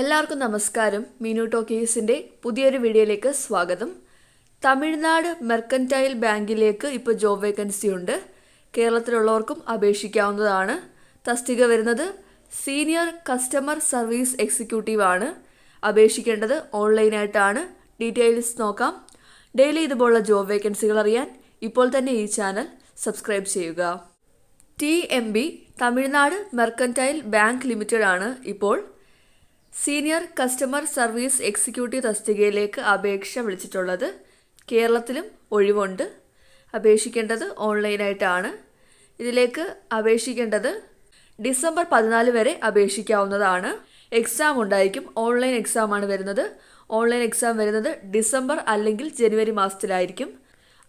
എല്ലാവർക്കും നമസ്കാരം. മീനു ടോക്കീസിന്റെ പുതിയൊരു വീഡിയോയിലേക്ക് സ്വാഗതം. തമിഴ്നാട് മെർക്കന്റൈൽ ബാങ്കിലേക്ക് ഇപ്പോൾ ജോബ് വേക്കൻസി ഉണ്ട്. കേരളത്തിലുള്ളവർക്കും അപേക്ഷിക്കാവുന്നതാണ്. തസ്തിക വരുന്നത് സീനിയർ കസ്റ്റമർ സർവീസ് എക്സിക്യൂട്ടീവ് ആണ്. അപേക്ഷിക്കേണ്ടത് ഓൺലൈനായിട്ടാണ്. ഡീറ്റെയിൽസ് നോക്കാം. ഡെയിലി ഇതുപോലുള്ള ജോബ് വേക്കൻസികൾ അറിയാൻ ഇപ്പോൾ തന്നെ ഈ ചാനൽ സബ്സ്ക്രൈബ് ചെയ്യുക. T M B Tamil Nadu mercantile bank limited ആണ് ഇപ്പോൾ സീനിയർ കസ്റ്റമർ സർവീസ് എക്സിക്യൂട്ടീവ് തസ്തികയിലേക്ക് അപേക്ഷ വിളിച്ചിട്ടുള്ളത് കേരളത്തിലും ഒഴിവുണ്ട്. അപേക്ഷിക്കേണ്ടത് ഓൺലൈനായിട്ടാണ്. ഇതിലേക്ക് അപേക്ഷിക്കേണ്ടത് ഡിസംബർ പതിനാല് വരെ അപേക്ഷിക്കാവുന്നതാണ്. എക്സാം ഉണ്ടായിരിക്കും. ഓൺലൈൻ എക്സാമാണ് വരുന്നത്. ഓൺലൈൻ എക്സാം വരുന്നത് ഡിസംബർ അല്ലെങ്കിൽ ജനുവരി മാസത്തിലായിരിക്കും.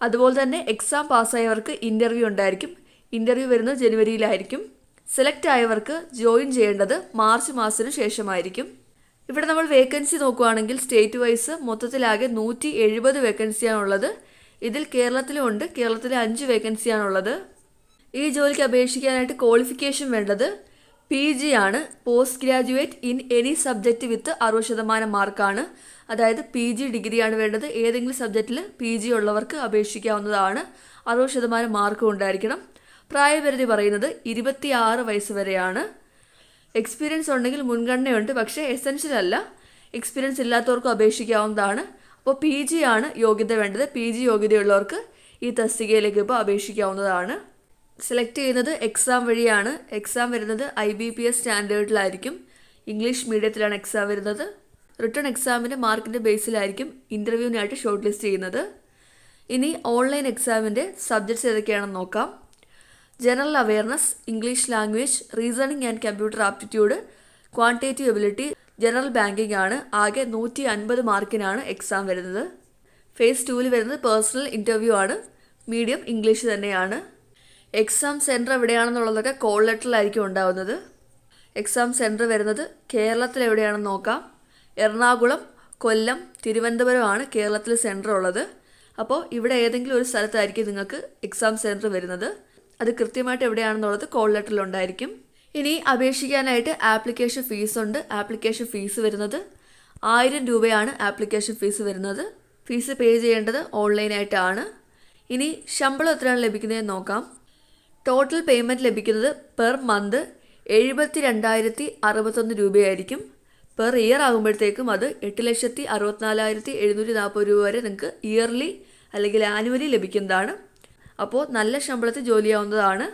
അതുപോലെ തന്നെ എക്സാം പാസ്സായവർക്ക് ഇന്റർവ്യൂ ഉണ്ടായിരിക്കും. ഇന്റർവ്യൂ വരുന്നത് ജനുവരിയിലായിരിക്കും. സെലക്ട് ആയവർക്ക് ജോയിൻ ചെയ്യേണ്ടത് മാർച്ച് മാസത്തിന് ശേഷമായിരിക്കും. ഇവിടെ നമ്മൾ വേക്കൻസി നോക്കുകയാണെങ്കിൽ സ്റ്റേറ്റ് വൈസ് മൊത്തത്തിലാകെ നൂറ്റി എഴുപത് വേക്കൻസിയാണുള്ളത് ഇതിൽ കേരളത്തിലും ഉണ്ട് കേരളത്തിലെ അഞ്ച് വേക്കൻസിയാണുള്ളത് ഈ ജോലിക്ക് അപേക്ഷിക്കാനായിട്ട് ക്വാളിഫിക്കേഷൻ വേണ്ടത് പി ജി ആണ്. Post graduate in any subject with അറുപത് ശതമാനം മാർക്കാണ് അതായത് പി ജി ഡിഗ്രിയാണ് വേണ്ടത്. ഏതെങ്കിലും സബ്ജക്റ്റിൽ പി ജി ഉള്ളവർക്ക് അപേക്ഷിക്കാവുന്നതാണ്. അറുപത് ശതമാനം മാർക്കും ഉണ്ടായിരിക്കണം. പ്രായപരിധി പറയുന്നത് ഇരുപത്തി ആറ് വയസ്സ് വരെയാണ്. എക്സ്പീരിയൻസ് ഉണ്ടെങ്കിൽ മുൻഗണനയുണ്ട്. പക്ഷേ എസെൻഷ്യൽ അല്ല. എക്സ്പീരിയൻസ് ഇല്ലാത്തവർക്കും അപേക്ഷിക്കാവുന്നതാണ്. അപ്പോൾ പി ജി ആണ് യോഗ്യത വേണ്ടത്. പി ജി യോഗ്യതയുള്ളവർക്ക് ഈ തസ്തികയിലേക്ക് ഇപ്പോൾ അപേക്ഷിക്കാവുന്നതാണ്. സെലക്ട് ചെയ്യുന്നത് എക്സാം വഴിയാണ്. എക്സാം വരുന്നത് ഐ ബി പി എസ് സ്റ്റാൻഡേർഡിലായിരിക്കും. ഇംഗ്ലീഷ് മീഡിയത്തിലാണ് എക്സാം വരുന്നത്. റിട്ടേൺ എക്സാമിന്റെ മാർക്കിന്റെ ബേസിലായിരിക്കും ഇന്റർവ്യൂവിനായിട്ട് ഷോർട്ട് ലിസ്റ്റ് ചെയ്യുന്നത്. ഇനി ഓൺലൈൻ എക്സാമിന്റെ സബ്ജക്ട്സ് ഏതൊക്കെയാണെന്ന് നോക്കാം. General awareness English language reasoning and computer aptitude quantitative ability general banking ആണ്. ആകെ നൂറ്റി അൻപത് മാർക്കിനാണ് എക്സാം വരുന്നത്. ഫേസ് ടൂവിൽ വരുന്നത് പേഴ്സണൽ ഇന്റർവ്യൂ ആണ്. മീഡിയം ഇംഗ്ലീഷ് തന്നെയാണ്. എക്സാം സെന്റർ എവിടെയാണെന്നുള്ളതൊക്കെ കോൾ ലെറ്ററിലായിരിക്കും ഉണ്ടാവുന്നത്. എക്സാം സെന്റർ വരുന്നത് കേരളത്തിൽ എവിടെയാണെന്ന് നോക്കാം. എറണാകുളം കൊല്ലം തിരുവനന്തപുരമാണ് കേരളത്തിൽ സെന്റർ ഉള്ളത്. അപ്പോൾ ഇവിടെ ഏതെങ്കിലും ഒരു സ്ഥലത്തായിരിക്കും നിങ്ങൾക്ക് എക്സാം സെന്റർ വരുന്നത്. അത് കൃത്യമായിട്ട് എവിടെയാണെന്നുള്ളത് കോൾ ലെറ്ററിൽ ഉണ്ടായിരിക്കും. ഇനി അപേക്ഷിക്കാനായിട്ട് ആപ്ലിക്കേഷൻ ഫീസ് ഉണ്ട്. ആപ്ലിക്കേഷൻ ഫീസ് വരുന്നത് ആയിരം രൂപയാണ് ആപ്ലിക്കേഷൻ ഫീസ് വരുന്നത്. ഫീസ് പേ ചെയ്യേണ്ടത് ഓൺലൈനായിട്ടാണ് ഇനി ശമ്പളം എത്രയാണ് ലഭിക്കുന്നതെന്ന് നോക്കാം. ടോട്ടൽ പേയ്മെന്റ് ലഭിക്കുന്നത് പെർ മന്ത് എഴുപത്തി രണ്ടായിരത്തി അറുപത്തൊന്ന് രൂപയായിരിക്കും. പെർ ഇയർ ആകുമ്പോഴത്തേക്കും അത് എട്ട് ലക്ഷത്തി അറുപത്തിനാലായിരത്തി എഴുന്നൂറ്റി നാൽപ്പത് രൂപ വരെ നിങ്ങൾക്ക് ഇയർലി അല്ലെങ്കിൽ ആനുവലി ലഭിക്കുന്നതാണ്. അപ്പോൾ നല്ല ശമ്പളത്തിൽ ജോലിയാവുന്നതാണ്.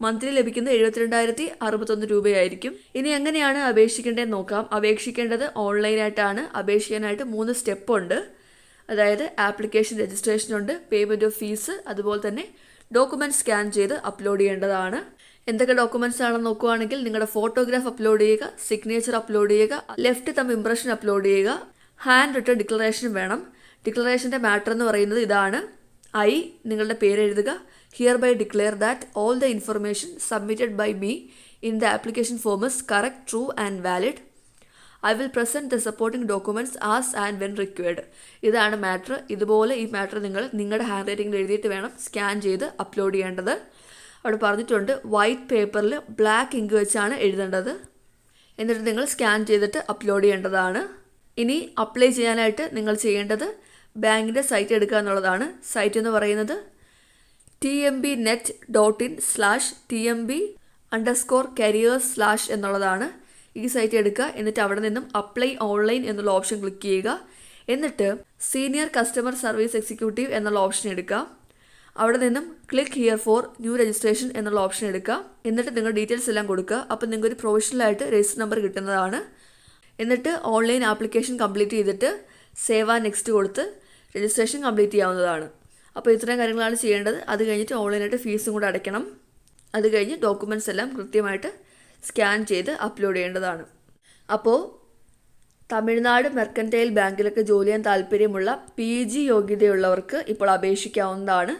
മന്ത്ലി ലഭിക്കുന്നത് എഴുപത്തിരണ്ടായിരത്തി അറുപത്തൊന്ന് രൂപയായിരിക്കും. ഇനി എങ്ങനെയാണ് അപേക്ഷിക്കേണ്ടതെന്ന് നോക്കാം. അപേക്ഷിക്കേണ്ടത് ഓൺലൈനായിട്ടാണ്. അപേക്ഷിക്കാനായിട്ട് മൂന്ന് സ്റ്റെപ്പ് ഉണ്ട് അതായത് ആപ്ലിക്കേഷൻ രജിസ്ട്രേഷൻ ഉണ്ട് പേയ്മെന്റ് ഓഫ് ഫീസ് അതുപോലെ തന്നെ ഡോക്യുമെന്റ് സ്കാൻ ചെയ്ത് അപ്ലോഡ് ചെയ്യേണ്ടതാണ്. എന്തൊക്കെ ഡോക്യുമെന്റ്സ് ആണെന്ന് നോക്കുവാണെങ്കിൽ നിങ്ങളുടെ ഫോട്ടോഗ്രാഫ് അപ്ലോഡ് ചെയ്യുക സിഗ്നേച്ചർ അപ്ലോഡ് ചെയ്യുക ലെഫ്റ്റ് തം ഇംപ്രഷൻ അപ്ലോഡ് ചെയ്യുക ഹാൻഡ് റിട്ടേൺ ഡിക്ലറേഷൻ വേണം. ഡിക്ലറേഷന്റെ മാറ്റർ എന്ന് പറയുന്നത് ഇതാണ്. ഐ നിങ്ങളുടെ പേര് എഴുതുക. Hereby declare that all the information submitted by me in the application form is correct true and valid I will present the supporting documents as and when required ഇതാണ് matter ഇതുപോലെ ഈ matter നിങ്ങൾ നിങ്ങളുടെ hand റൈറ്റിംഗിൽ എഴുതിയിട്ട് വേണം scan ചെയ്ത് upload ചെയ്യേണ്ടത്. അവിടെ പറഞ്ഞിട്ടുണ്ട് വൈറ്റ് പേപ്പറിൽ ബ്ലാക്ക് ഇങ്ക് വെച്ചാണ് എഴുതേണ്ടത്. എന്നിട്ട് നിങ്ങൾ സ്കാൻ ചെയ്തിട്ട് അപ്ലോഡ് ചെയ്യേണ്ടതാണ്. ഇനി അപ്ലൈ ചെയ്യാനായിട്ട് നിങ്ങൾ ചെയ്യേണ്ടത് ബാങ്കിന്റെ സൈറ്റ് എടുക്കുക എന്നുള്ളതാണ്. സൈറ്റ് എന്ന് പറയുന്നത് T M B net dot in slash T M B underscore careers slash എന്നുള്ളതാണ്. ഈ സൈറ്റ് എടുക്കുക. എന്നിട്ട് അവിടെ നിന്നും അപ്ലൈ ഓൺലൈൻ എന്നുള്ള ഓപ്ഷൻ ക്ലിക്ക് ചെയ്യുക. എന്നിട്ട് സീനിയർ കസ്റ്റമർ സർവീസ് എക്സിക്യൂട്ടീവ് എന്നുള്ള ഓപ്ഷൻ എടുക്കുക. അവിടെ നിന്നും click here for new registration എന്നുള്ള ഓപ്ഷൻ എടുക്കുക. എന്നിട്ട് നിങ്ങൾ ഡീറ്റെയിൽസ് എല്ലാം കൊടുക്കുക. അപ്പോൾ നിങ്ങൾക്ക് ഒരു പ്രൊഫഷണലായിട്ട് രജിസ്റ്റർ നമ്പർ കിട്ടുന്നതാണ്. എന്നിട്ട് ഓൺലൈൻ ആപ്ലിക്കേഷൻ കംപ്ലീറ്റ് ചെയ്തിട്ട് സേവ നെക്സ്റ്റ് കൊടുത്ത് രജിസ്ട്രേഷൻ കംപ്ലീറ്റ് ചെയ്യാവുന്നതാണ്. അപ്പോൾ ഇത്രയും കാര്യങ്ങളാണ് ചെയ്യേണ്ടത്. അത് കഴിഞ്ഞിട്ട് ഓൺലൈനായിട്ട് ഫീസും കൂടെ അടയ്ക്കണം. അത് കഴിഞ്ഞ് ഡോക്യുമെന്റ്സ് എല്ലാം കൃത്യമായിട്ട് സ്കാൻ ചെയ്ത് അപ്ലോഡ് ചെയ്യേണ്ടതാണ്. അപ്പോൾ തമിഴ്നാട് മെർക്കന്റൈൽ ബാങ്കിലൊക്കെ ജോലി ചെയ്യാൻ താല്പര്യമുള്ള പി ജി യോഗ്യതയുള്ളവർക്ക് ഇപ്പോൾ അപേക്ഷിക്കാവുന്നതാണ്.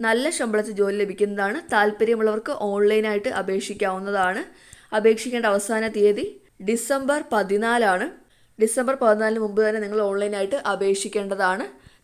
നല്ല ശമ്പളത്തിൽ ജോലി ലഭിക്കുന്നതാണ്. താല്പര്യമുള്ളവർക്ക് ഓൺലൈനായിട്ട് അപേക്ഷിക്കാവുന്നതാണ്. അപേക്ഷിക്കേണ്ട അവസാന തീയതി ഡിസംബർ പതിനാലാണ്. ഡിസംബർ പതിനാലിന് മുമ്പ് തന്നെ നിങ്ങൾ ഓൺലൈനായിട്ട് അപേക്ഷിക്കേണ്ടതാണ്.